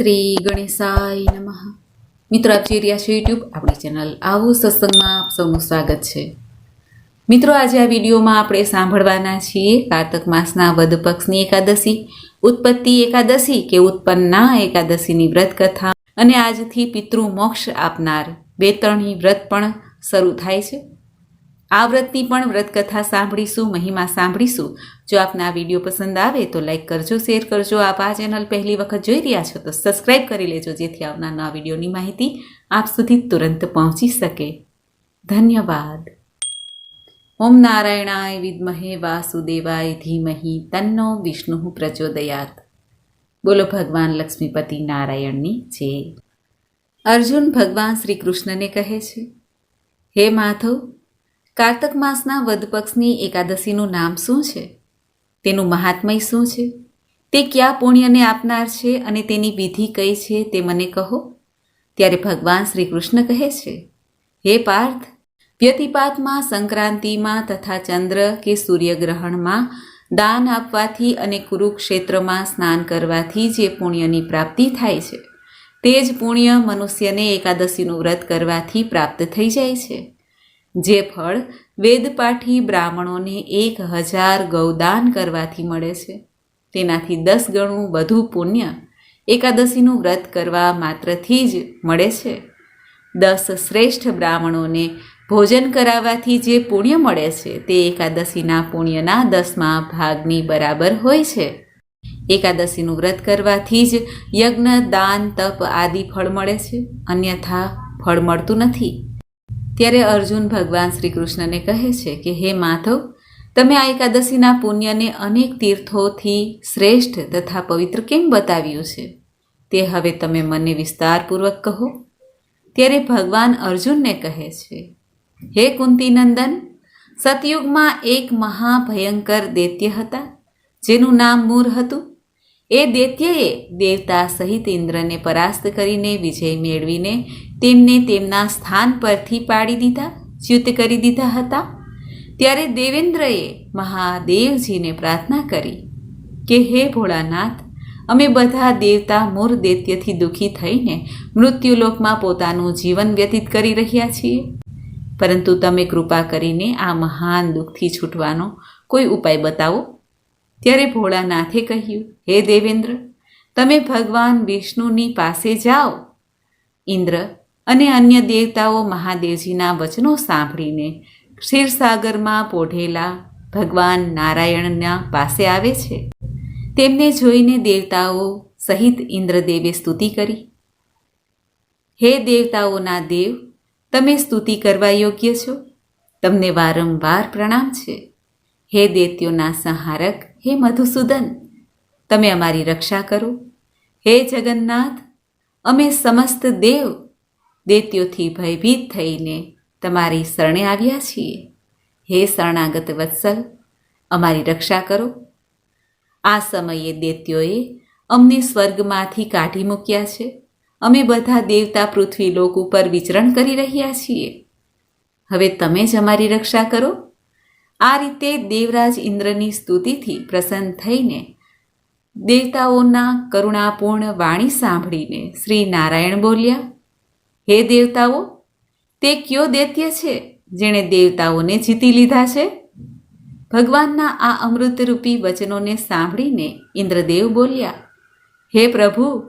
શ્રી ગણેશાય નમઃ. મિત્રો, આપ જોઈ રહ્યા છો યુટ્યુબ આપણી ચેનલ આવું સત્સંગમાં આપ સૌનું સ્વાગત છે. મિત્રો, આજે આ વિડીયોમાં આપણે સાંભળવાના છીએ કારતક માસના વધ પક્ષની એકાદશી, ઉત્પત્તિ એકાદશી કે ઉત્પન્ના એકાદશીની વ્રત કથા અને આજથી પિતૃ મોક્ષ આપનાર બે ત્રણની વ્રત પણ શરૂ થાય છે. આ વ્રતની પણ વ્રતકથા સાંભળીશું, મહિમા સાંભળીશું. જો આપને આ વીડિયો પસંદ આવે તો લાઈક કરજો, શેર કરજો. આપ આ ચેનલ પહેલી વખત જોઈ રહ્યા છો તો સબસ્ક્રાઇબ કરી લેજો, જેથી આવનાર નવા વિડીયોની માહિતી આપ સુધી તુરંત પહોંચી શકે. ધન્યવાદ. ઓમ નારાયણાય વિદ્મહે વાસુદેવાય ધીમહિ તન્નો વિષ્ણુ પ્રચોદયાત. બોલો ભગવાન લક્ષ્મીપતિ નારાયણની જય. અર્જુન ભગવાન શ્રી કૃષ્ણને કહે છે, હે માધવ કાર્તક માસના વદ પક્ષની એકાદશીનું નામ શું છે? તેનું મહાત્મય શું છે? તે કયા પુણ્યને આપનાર છે અને તેની વિધિ કઈ છે તે મને કહો. ત્યારે ભગવાન શ્રી કૃષ્ણ કહે છે, હે પાર્થ, વ્યતિપાતમાં, સંક્રાંતિમાં તથા ચંદ્ર કે સૂર્યગ્રહણમાં દાન આપવાથી અને કુરુક્ષેત્રમાં સ્નાન કરવાથી જે પુણ્યની પ્રાપ્તિ થાય છે, તે જ પુણ્ય મનુષ્યને એકાદશીનું વ્રત કરવાથી પ્રાપ્ત થઈ જાય છે. જે ફળ વેદપાઠી બ્રાહ્મણોને એક હજાર ગૌદાન કરવાથી મળે છે. તેનાથી દસ ગણું વધુ પુણ્ય એકાદશીનું વ્રત કરવા માત્રથી જ મળે છે. દસ શ્રેષ્ઠ બ્રાહ્મણોને ભોજન કરાવવાથી જે પુણ્ય મળે છે તે એકાદશીના પુણ્યના દસમા ભાગની બરાબર હોય છે. એકાદશીનું વ્રત કરવાથી જ યજ્ઞ, દાન, તપ આદિ ફળ મળે છે. અન્યથા ફળ મળતું નથી. ત્યારે અર્જુન ભગવાન શ્રી કૃષ્ણને કહે છે કે, હે માધવ, તમે આ એકાદશીના પુણ્યને અનેક તીર્થોથી શ્રેષ્ઠ તથા પવિત્ર કેમ બતાવ્યું છે? તે હવે તમે મને વિસ્તારપૂર્વક કહો. ત્યારે ભગવાન અર્જુનને કહે છે, હે કુંતીનંદન, સતયુગમાં એક મહાભયંકર દૈત્ય હતા, જેનું નામ મૂર હતું. એ દૈત્યએ દેવતા સહિત ઇન્દ્રને પરાસ્ત કરીને વિજય મેળવીને તેમને તેમના સ્થાન પરથી પાડી દીધા ચ્યુત કરી દીધા હતા. ત્યારે દેવેન્દ્રએ મહાદેવજીને પ્રાર્થના કરી કે, હે ભોળાનાથ, અમે બધા દેવતા મૂર દૈત્યથી દુઃખી થઈને મૃત્યુલોકમાં પોતાનું જીવન વ્યતીત કરી રહ્યા છીએ. પરંતુ તમે કૃપા કરીને આ મહાન દુઃખથી છૂટવાનો કોઈ ઉપાય બતાવો. ત્યારે ભોળાનાથે કહ્યું, હે દેવેન્દ્ર, તમે ભગવાન વિષ્ણુની પાસે જાઓ. ઇન્દ્ર અને અન્ય દેવતાઓ મહાદેવજીના વચનો સાંભળીને ક્ષીરસાગરમાં પોઢેલા ભગવાન નારાયણના પાસે આવે છે. તેમને જોઈને દેવતાઓ સહિત ઇન્દ્રદેવે સ્તુતિ કરી. હે દેવતાઓના દેવ, તમે સ્તુતિ કરવા યોગ્ય છો? તમને વારંવાર પ્રણામ છે. હે દૈત્યોના સંહારક, હે મધુસૂદન, તમે અમારી રક્ષા કરો. હે જગન્નાથ, અમે સમસ્ત દેવ દૈત્યોથી ભયભીત થઈને તમારી શરણે આવ્યા છીએ. હે શરણાગત વત્સલ, અમારી રક્ષા કરો. આ સમયે દૈત્યોએ અમને સ્વર્ગમાંથી કાઢી મૂક્યા છે. અમે બધા દેવતા પૃથ્વી લોક ઉપર વિચરણ કરી રહ્યા છીએ. હવે તમે જ અમારી રક્ષા કરો. આ રીતે દેવરાજ ઇન્દ્રની સ્તુતિથી પ્રસન્ન થઈને દેવતાઓના કરુણાપૂર્ણ વાણી સાંભળીને શ્રી નારાયણ બોલ્યા હે દેવતાઓ, તે કયો દૈત્ય છે જેણે દેવતાઓને જીતી લીધા છે? ભગવાનના આ અમૃતરૂપી વચનોને સાંભળીને ઇન્દ્રદેવ બોલ્યા, હે પ્રભુ,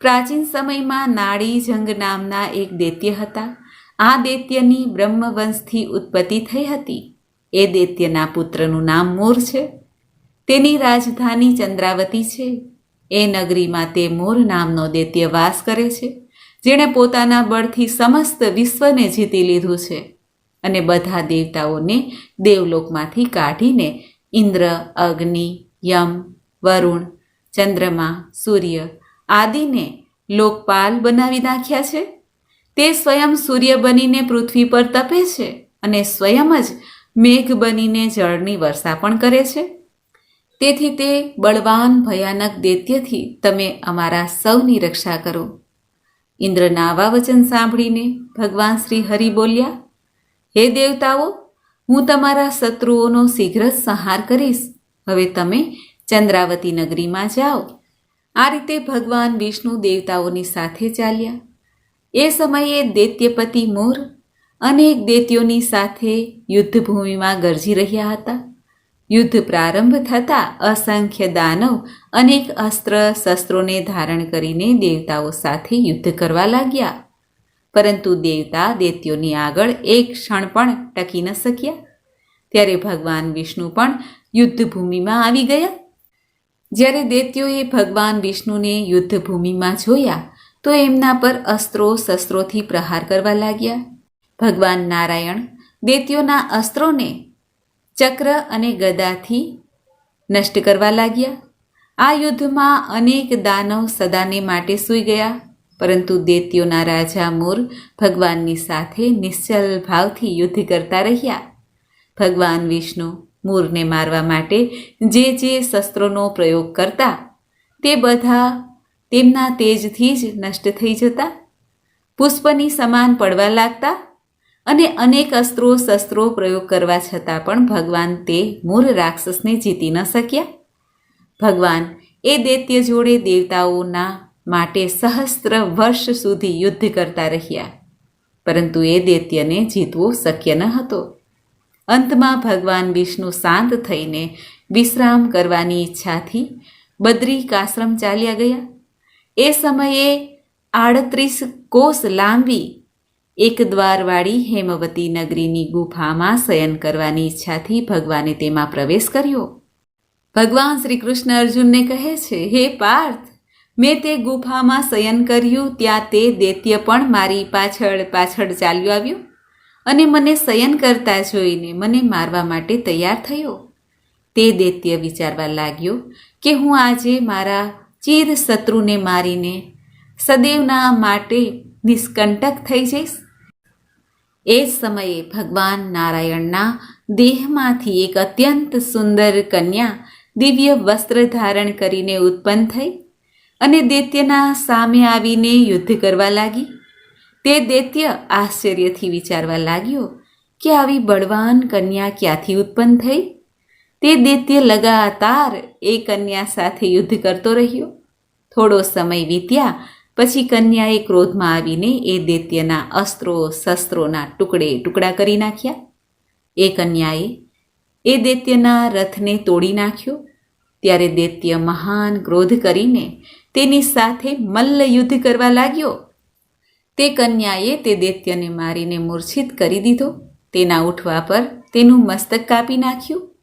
પ્રાચીન સમયમાં નાડી જંગ નામના એક દૈત્ય હતા. આ દૈત્યની બ્રહ્મવંશથી ઉત્પત્તિ થઈ હતી. એ દૈત્યના પુત્રનું નામ મોર છે. તેની રાજધાની ચંદ્રાવતી છે. એ નગરીમાં તે મોર નામનો દૈત્ય વાસ કરે છે. જેણે પોતાના બળથી સમસ્ત વિશ્વને જીતી લીધું છે અને બધા દેવતાઓને દેવલોકમાંથી કાઢીને ઇન્દ્ર, અગ્નિ, યમ, વરુણ, ચંદ્રમા, સૂર્ય આદિને લોકપાલ બનાવી નાખ્યા છે. તે સ્વયં સૂર્ય બનીને પૃથ્વી પર તપે છે અને સ્વયં જ મેઘ બનીને જળની વર્ષા પણ કરે છે. તેથી તે બળવાન ભયાનક દૈત્યથી તમે અમારા સૌની રક્ષા કરો. ઇન્દ્રના આવા વચન સાંભળીને ભગવાન શ્રી હરિ બોલ્યા, હે દેવતાઓ, હું તમારા શત્રુઓનો શીઘ્ર સંહાર કરીશ. હવે તમે ચંદ્રાવતી નગરીમાં જાઓ. આ રીતે ભગવાન વિષ્ણુ દેવતાઓની સાથે ચાલ્યા. એ સમયે દૈત્યપતિ મોર અનેક દૈત્યોની સાથે યુદ્ધભૂમિમાં ગરજી રહ્યા હતા. યુદ્ધ પ્રારંભ થતાં અસંખ્ય દાનવ અનેક અસ્ત્ર શસ્ત્રોને ધારણ કરીને દેવતાઓ સાથે યુદ્ધ કરવા લાગ્યા. પરંતુ દેવતા દૈત્યોની આગળ એક ક્ષણ પણ ટકી ન શક્યા. ત્યારે ભગવાન વિષ્ણુ પણ યુદ્ધભૂમિમાં આવી ગયા. જ્યારે દૈત્યોએ ભગવાન વિષ્ણુને યુદ્ધભૂમિમાં જોયા, તો એમના પર અસ્ત્રો શસ્ત્રોથી પ્રહાર કરવા લાગ્યા. ભગવાન નારાયણ દૈત્યોના અસ્ત્રોને ચક્ર અને ગદાથી નષ્ટ કરવા લાગ્યા. આ યુદ્ધમાં અનેક દાનવ સદાને માટે સૂઈ ગયા, પરંતુ દૈત્યોના રાજા મૂર ભગવાનની સાથે નિશ્ચલ ભાવથી યુદ્ધ કરતા રહ્યા. ભગવાન વિષ્ણુ મૂરને મારવા માટે જે જે શસ્ત્રોનો પ્રયોગ કરતા, તે બધા તેમના તેજથી જ નષ્ટ થઈ જતા. પુષ્પની સમાન પડવા લાગતા અને અનેક અસ્ત્રો શસ્ત્રો પ્રયોગ કરવા છતાં પણ ભગવાન તે મૂળ રાક્ષસને જીતી ન શક્યા. ભગવાન એ દૈત્ય જોડે દેવતાઓના માટે સહસ્ત્ર વર્ષ સુધી યુદ્ધ કરતા રહ્યા, પરંતુ એ દૈત્યને જીતવું શક્ય ન હતો. અંતમાં ભગવાન વિષ્ણુ શાંત થઈને વિશ્રામ કરવાની ઈચ્છાથી બદ્રિકાશ્રમ ચાલ્યા ગયા. એ સમયે આડત્રીસ કોષ લાંબી એક દ્વારવાળી હેમવતી નગરીની ગુફામાં શયન કરવાની ઈચ્છાથી ભગવાને તેમાં પ્રવેશ કર્યો. ભગવાન શ્રી કૃષ્ણ અર્જુનને કહે છે, હે પાર્થ, મેં તે ગુફામાં શયન કર્યું, ત્યાં તે દૈત્ય પણ મારી પાછળ પાછળ ચાલ્યું આવ્યું અને મને શયન કરતા જોઈને મને મારવા માટે તૈયાર થયો. તે દૈત્ય વિચારવા લાગ્યો કે હું આજે મારા ચીર શત્રુને મારીને સદૈવના માટે નિષ્કંટક થઈ જઈશ. એ જ સમયે ભગવાન નારાયણના દેહમાંથી એક અત્યંત સુંદર કન્યા દિવ્ય વસ્ત્ર ધારણ કરીને ઉત્પન્ન થઈ અને દૈત્યના સામે આવીને યુદ્ધ કરવા લાગી. તે દૈત્ય આશ્ચર્યથી વિચારવા લાગ્યો કે આવી બળવાન કન્યા ક્યાંથી ઉત્પન્ન થઈ? તે દૈત્ય લગાતાર એ કન્યા સાથે યુદ્ધ કરતો રહ્યો. થોડો સમય વીત્યા પછી કન્યાએ ક્રોધમાં આવીને એ દૈત્યના અસ્ત્રો, શસ્ત્રોના ટુકડે ટુકડા કરી નાખ્યા. એ કન્યાએ એ દૈત્યના રથને તોડી નાખ્યો. ત્યારે દૈત્ય મહાન ક્રોધ કરીને તેની સાથે મલ્લ યુદ્ધ કરવા લાગ્યો. તે કન્યાએ તે દૈત્યને મારીને મૂર્છિત કરી દીધો. તેના ઉઠવા પર તેનું મસ્તક કાપી નાખ્યું.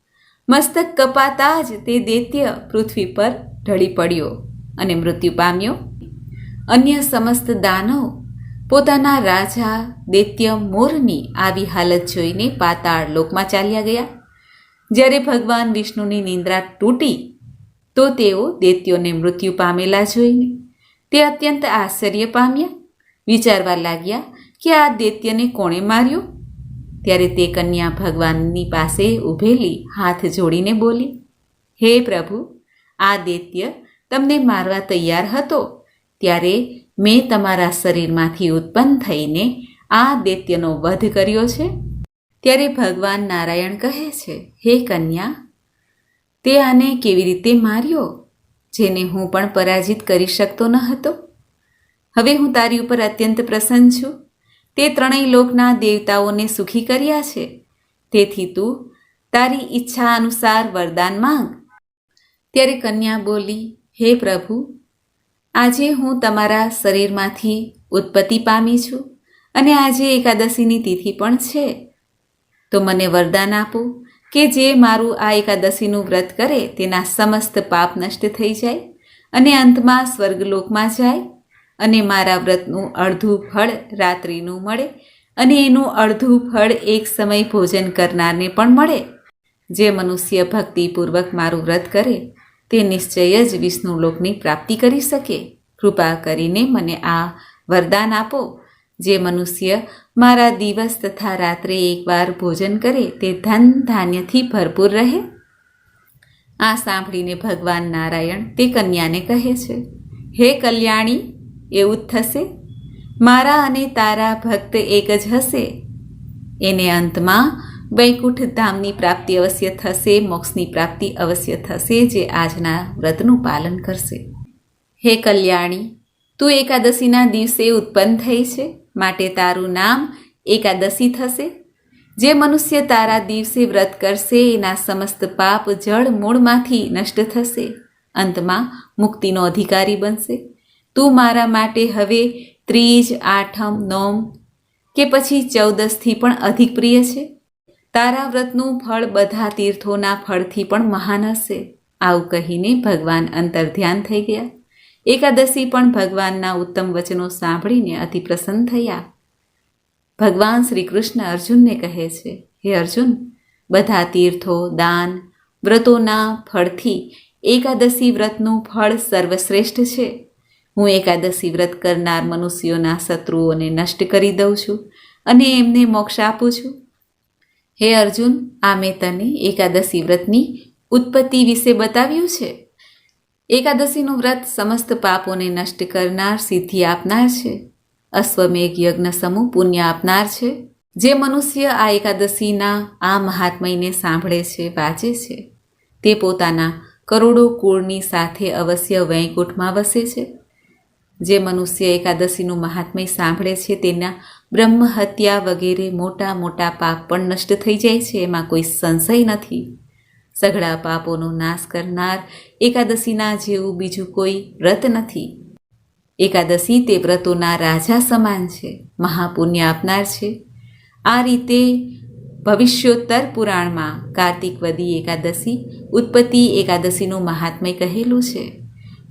મસ્તક કપાતા જ તે દૈત્ય પૃથ્વી પર ઢળી પડ્યો અને મૃત્યુ પામ્યો. અન્ય સમસ્ત દાનવ પોતાના રાજા દૈત્ય મોરની આવી હાલત જોઈને પાતાળ લોકમાં ચાલ્યા ગયા. જ્યારે ભગવાન વિષ્ણુની નિંદ્રા તૂટી, તો તેઓ દૈત્યોને મૃત્યુ પામેલા જોઈને તે અત્યંત આશ્ચર્ય પામ્યા. વિચારવા લાગ્યા કે આ દૈત્યને કોણે માર્યો? ત્યારે તે કન્યા ભગવાનની પાસે ઊભેલી હાથ જોડીને બોલી, હે પ્રભુ, આ દૈત્ય તમને મારવા તૈયાર હતો. ત્યારે મેં તમારા શરીરમાંથી ઉત્પન્ન થઈને આ દૈત્યનો વધ કર્યો છે? ત્યારે ભગવાન નારાયણ કહે છે, હે કન્યા, તે આને કેવી રીતે માર્યો? જેને હું પણ પરાજિત કરી શકતો ન હતો? હવે હું તારી ઉપર અત્યંત પ્રસન્ન છું. તે ત્રણેય લોકના દેવતાઓને સુખી કર્યા છે. તેથી તું તારી ઈચ્છા અનુસાર વરદાન માંગ. ત્યારે કન્યા બોલી, હે પ્રભુ આજે હું તમારા શરીરમાંથી ઉત્પત્તિ પામી છું અને આજે એકાદશીની તિથિ પણ છે. તો મને વરદાન આપો કે જે મારું આ એકાદશીનું વ્રત કરે તેના સમસ્ત પાપ નષ્ટ થઈ જાય અને અંતમાં સ્વર્ગલોકમાં જાય અને મારા વ્રતનું અડધું ફળ રાત્રિનું મળે અને એનું અડધું ફળ એક સમય ભોજન કરનારને પણ મળે. જે મનુષ્ય ભક્તિપૂર્વક મારું વ્રત કરે તે નિશ્ચય જ વિષ્ણુલોકની પ્રાપ્તિ કરી શકે. કૃપા કરીને મને આ વરદાન આપો. જે મનુષ્ય મારા દિવસ તથા રાત્રે એકવાર ભોજન કરે તે ધન ધાન્યથી ભરપૂર રહે. આ સાંભળીને ભગવાન નારાયણ તે કન્યાને કહે છે, હે કલ્યાણી, એવું જ થશે? મારા અને તારા ભક્ત એક જ હશે. એને અંતમાં વૈકુંઠ ધામની પ્રાપ્તિ અવશ્ય થશે, મોક્ષની પ્રાપ્તિ અવશ્ય થશે જે આજના વ્રતનું પાલન કરશે. હે કલ્યાણી, તું એકાદશીના દિવસે ઉત્પન્ન થઈ છે, માટે તારું નામ એકાદશી થશે. જે મનુષ્ય તારા દિવસે વ્રત કરશે, એના સમસ્ત પાપ જળ મૂળમાંથી નષ્ટ થશે. અંતમાં મુક્તિનો અધિકારી બનશે. તું મારા માટે હવે ત્રીજ, આઠમ, નોમ કે પછી ચૌદસથી પણ અધિક પ્રિય છે. તારા વ્રતનું ફળ બધા તીર્થોના ફળથી પણ મહાન હશે. આવું કહીને ભગવાન અંતર ધ્યાન થઈ ગયા. એકાદશી પણ ભગવાનના ઉત્તમ વચનો સાંભળીને અતિ પ્રસન્ન થયા. ભગવાન શ્રી કૃષ્ણ અર્જુનને કહે છે, હે અર્જુન, બધા તીર્થો, દાન, વ્રતોના ફળથી એકાદશી વ્રતનું ફળ સર્વશ્રેષ્ઠ છે. હું એકાદશી વ્રત કરનાર મનુષ્યોના શત્રુઓને નષ્ટ કરી દઉં છું અને એમને મોક્ષ આપું છું. હે અર્જુન, આ મેં તને એકાદશી વ્રતની ઉત્પત્તિ વિશે બતાવ્યું છે. એકાદશીનું વ્રત સમસ્ત પાપોને નષ્ટ કરનાર, સિદ્ધિ આપનાર છે. અશ્વમેઘ યજ્ઞ સમૂહ પુણ્ય આપનાર છે. જે મનુષ્ય આ એકાદશીના આ મહાત્મયને સાંભળે છે, વાંચે છે. તે પોતાના કરોડો કુળની સાથે અવશ્ય વૈકુંઠમાં વસે છે. જે મનુષ્ય એકાદશીનું મહાત્મય સાંભળે છે, તેના બ્રહ્મ હત્યા વગેરે મોટા મોટા પાપ પણ નષ્ટ થઈ જાય છે, એમાં કોઈ સંશય નથી. સઘળા પાપોનો નાશ કરનાર એકાદશીના જેવું બીજું કોઈ વ્રત નથી. એકાદશી તે વ્રતોના રાજા સમાન છે, મહાપુણ્ય આપનાર છે. આ રીતે ભવિષ્યોત્તર પુરાણમાં કાર્તિકવદી એકાદશી, ઉત્પત્તિ એકાદશીનું મહાત્મય કહેલું છે.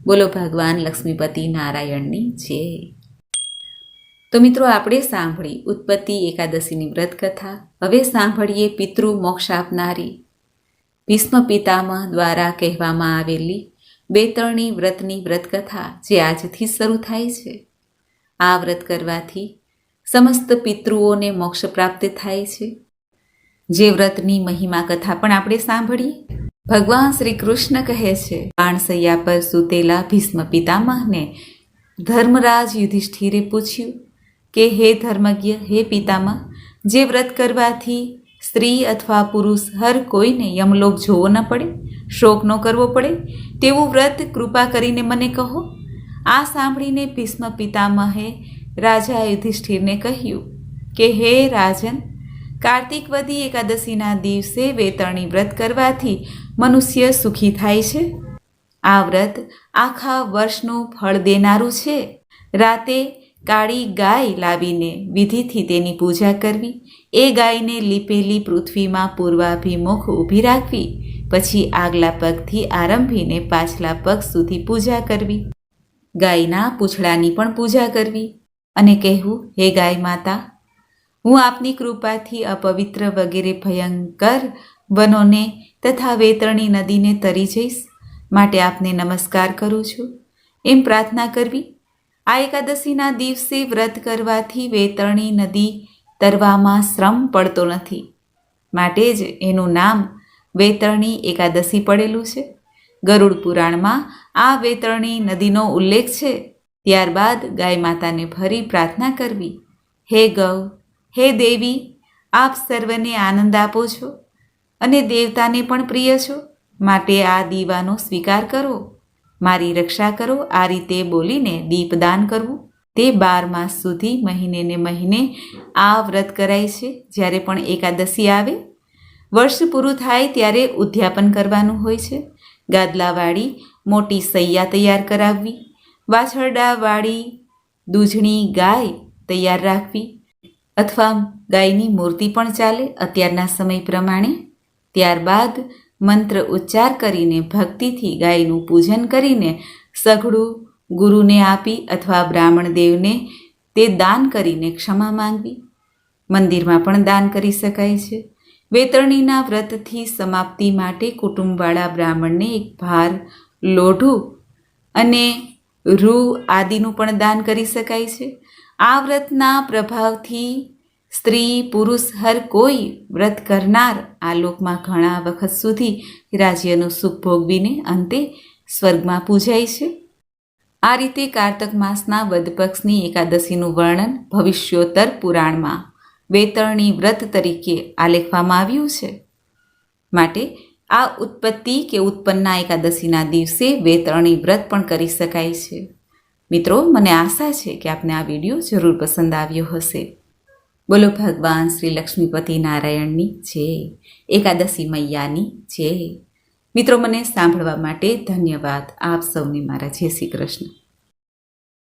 બોલો ભગવાન લક્ષ્મીપતિ નારાયણની જય. તો મિત્રો આપણે સાંભળી ઉત્પત્તિ એકાદશીની વ્રત કથા હવે સાંભળીએ પિતૃ મોક્ષ આપનારી. ભીષ્મ પિતામહ દ્વારા કહેવામાં આવેલી બેતરણી વ્રતની વ્રતકથા જે આજથી શરૂ થાય છે. આ વ્રત કરવાથી સમસ્ત પિતૃઓને મોક્ષ પ્રાપ્ત થાય છે. જે વ્રતની મહિમા કથા પણ આપણે સાંભળીએ ભગવાન શ્રી કૃષ્ણ કહે છે, બાણસૈયા પર સૂતેલા ભીષ્મ પિતામહને ધર્મરાજ યુધિષ્ઠિરે પૂછ્યું કે હે ધર્મજ્ઞ, હે પિતામહ, જે વ્રત કરવાથી સ્ત્રી અથવા પુરુષ હર કોઈને યમલોક જોવો ન પડે, શોક ન કરવો પડે, તેવું વ્રત કૃપા કરીને મને કહો. આ સાંભળીને ભીષ્મ પિતામહે રાજા યુધિષ્ઠિરને કહ્યું કે હે રાજન કાર્તિકવદી એકાદશીના દિવસે વેતરણી વ્રત કરવાથી મનુષ્ય સુખી થાય છે. આ વ્રત આખા વર્ષનું ફળ દેનારું છે. રાતે કાળી ગાય લાવીને વિધિથી તેની પૂજા કરવી. એ ગાયને લીપેલી પૃથ્વીમાં પૂર્વાભિમુખ ઊભી રાખવી. પછી આગલા પગથી આરંભીને પાછલા પગ સુધી પૂજા કરવી. ગાયના પૂંછડાની પણ પૂજા કરવી અને કહેવું, હે ગાય માતા, હું આપની કૃપાથી અપવિત્ર વગેરે ભયંકર વનોને તથા વેતરણી નદીને તરી જઈશ. માટે આપને નમસ્કાર કરું છું. એમ પ્રાર્થના કરવી આ એકાદશીના દિવસે વ્રત કરવાથી વેતરણી નદી તરવામાં શ્રમ પડતો નથી. માટે જ એનું નામ વેતરણી એકાદશી પડેલું છે. ગરુડ પુરાણમાં આ વેતરણી નદીનો ઉલ્લેખ છે. ત્યારબાદ ગાય માતાને ફરી પ્રાર્થના કરવી. હે ગૌ, હે દેવી, આપ સર્વને આનંદ આપો છો અને દેવતાને પણ પ્રિય છો. માટે આ દીવાનો સ્વીકાર કરો. મારી રક્ષા કરો, આ રીતે બોલીને દીપદાન કરવું. તે બાર માસ સુધી મહિને ને મહિને આ વ્રત કરાય છે. જ્યારે પણ એકાદશી આવે, વર્ષ પૂરું થાય ત્યારે ઉદ્યાપન કરવાનું હોય છે. ગાદલાવાળી મોટી સૈયા તૈયાર કરાવવી. વાછરડાવાળી દૂધણી ગાય તૈયાર રાખવી. અથવા ગાયની મૂર્તિ પણ ચાલે અત્યારના સમય પ્રમાણે. ત્યારબાદ મંત્ર ઉચ્ચાર કરીને ભક્તિથી ગાયનું પૂજન કરીને સઘળું ગુરુને આપી અથવા બ્રાહ્મણ દેવને તે દાન કરીને ક્ષમા માંગવી. મંદિરમાં પણ દાન કરી શકાય છે. વેતરણીના વ્રતથી સમાપ્તિ માટે કુટુંબવાળા બ્રાહ્મણને એક ભાર, લોઢું અને રૂ આદિનું પણ દાન કરી શકાય છે. આ વ્રતના પ્રભાવથી સ્ત્રી, પુરુષ, હર કોઈ વ્રત કરનાર આ લોકમાં ઘણા વખત સુધી રાજ્યનું સુખ ભોગવીને અંતે સ્વર્ગમાં પૂજાય છે. આ રીતે કારતક માસના વદપક્ષની એકાદશીનું વર્ણન ભવિષ્યોત્તર પુરાણમાં વેતરણી વ્રત તરીકે આલેખવામાં આવ્યું છે. માટે આ ઉત્પત્તિ કે ઉત્પન્ના એકાદશીના દિવસે વેતરણી વ્રત પણ કરી શકાય છે. મિત્રો, મને આશા છે કે આપને આ વીડિયો જરૂર પસંદ આવ્યો હશે. બોલો ભગવાન શ્રી લક્ષ્મીપતિ નારાયણની છે એકાદશી મૈયાની છે મિત્રો, મને સાંભળવા માટે ધન્યવાદ. આપ સૌને મારા જય શ્રી કૃષ્ણ.